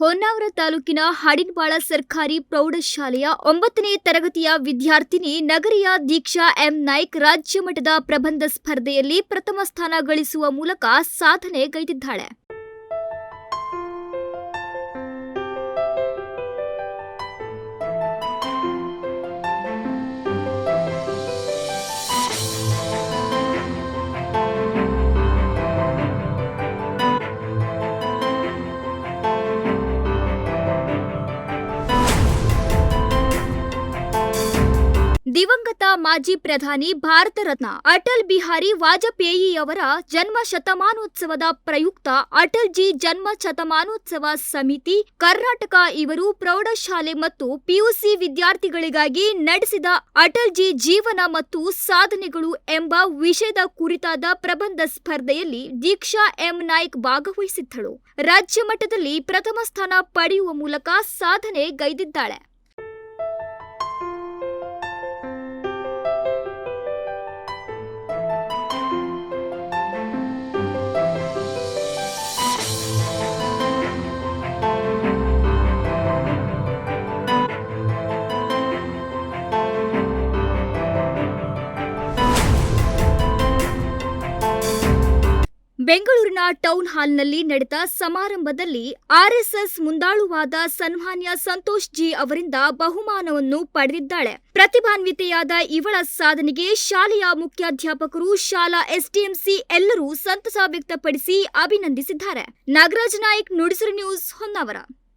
ಹೊನ್ನಾವರ ತಾಲೂಕಿನ ಹಾಡಿನಬಾಳ ಸರ್ಕಾರಿ ಪ್ರೌಢಶಾಲೆಯ ಒಂಬತ್ತನೇ ತರಗತಿಯ ವಿದ್ಯಾರ್ಥಿನಿ ನಗರಿಯ ದೀಕ್ಷಾ ಎಂ ನಾಯ್ಕ್ ರಾಜ್ಯ ಮಟ್ಟದ ಪ್ರಬಂಧ ಸ್ಪರ್ಧೆಯಲ್ಲಿ ಪ್ರಥಮ ಸ್ಥಾನ ಗಳಿಸುವ ಮೂಲಕ ಸಾಧನೆ ದಿವಂಗತ ಮಾಜಿ ಪ್ರಧಾನಿ ಭಾರತ ರತ್ನ ಅಟಲ್ ಬಿಹಾರಿ ವಾಜಪೇಯಿ ಅವರ ಜನ್ಮ ಶತಮಾನೋತ್ಸವದ ಪ್ರಯುಕ್ತ ಅಟಲ್ ಜಿ ಜನ್ಮ ಶತಮಾನೋತ್ಸವ ಸಮಿತಿ, ಕರ್ನಾಟಕ ಇವರು ಪ್ರೌಢಶಾಲೆ ಮತ್ತು ಪಿಯುಸಿ ವಿದ್ಯಾರ್ಥಿಗಳಿಗಾಗಿ ನಡೆಸಿದ ಅಟಲ್ ಜಿ ಜೀವನ ಮತ್ತು ಸಾಧನೆಗಳು ಎಂಬ ವಿಷಯದ ಕುರಿತಾದ ಪ್ರಬಂಧ ಸ್ಪರ್ಧೆಯಲ್ಲಿ ದೀಕ್ಷಾ ಎಂ. ನಾಯ್ಕ್ ಭಾಗವಹಿಸಿದ್ದಳು. ರಾಜ್ಯ ಮಟ್ಟದಲ್ಲಿ ಪ್ರಥಮ ಸ್ಥಾನ ಪಡೆಯುವ ಮೂಲಕ ಸಾಧನೆ ಗೈದಿದ್ದಾಳೆ. ಬೆಂಗಳೂರಿನ ಟೌನ್ ಹಾಲ್ನಲ್ಲಿ ನಡೆದ ಸಮಾರಂಭದಲ್ಲಿ ಆರ್ಎಸ್ಎಸ್ ಮುಂದಾಳುವಾದ ಸನ್ಮಾನ್ಯ ಸಂತೋಷ್ ಜಿ ಅವರಿಂದ ಬಹುಮಾನವನ್ನು ಪಡೆದಿದ್ದಾಳೆ. ಪ್ರತಿಭಾನ್ವಿತೆಯಾದ ಇವಳ ಸಾಧನೆಗೆ ಶಾಲೆಯ ಮುಖ್ಯಾಧ್ಯಾಪಕರು, ಶಾಲಾ ಎಸ್ಡಿಎಂಸಿ ಎಲ್ಲರೂ ಸಂತಸ ವ್ಯಕ್ತಪಡಿಸಿ ಅಭಿನಂದಿಸಿದ್ದಾರೆ. ನಾಗರಾಜ್ ನಾಯ್ಕ್, ನುಡಿಸಿರು ನ್ಯೂಸ್ ಹೊನ್ನಾವರ.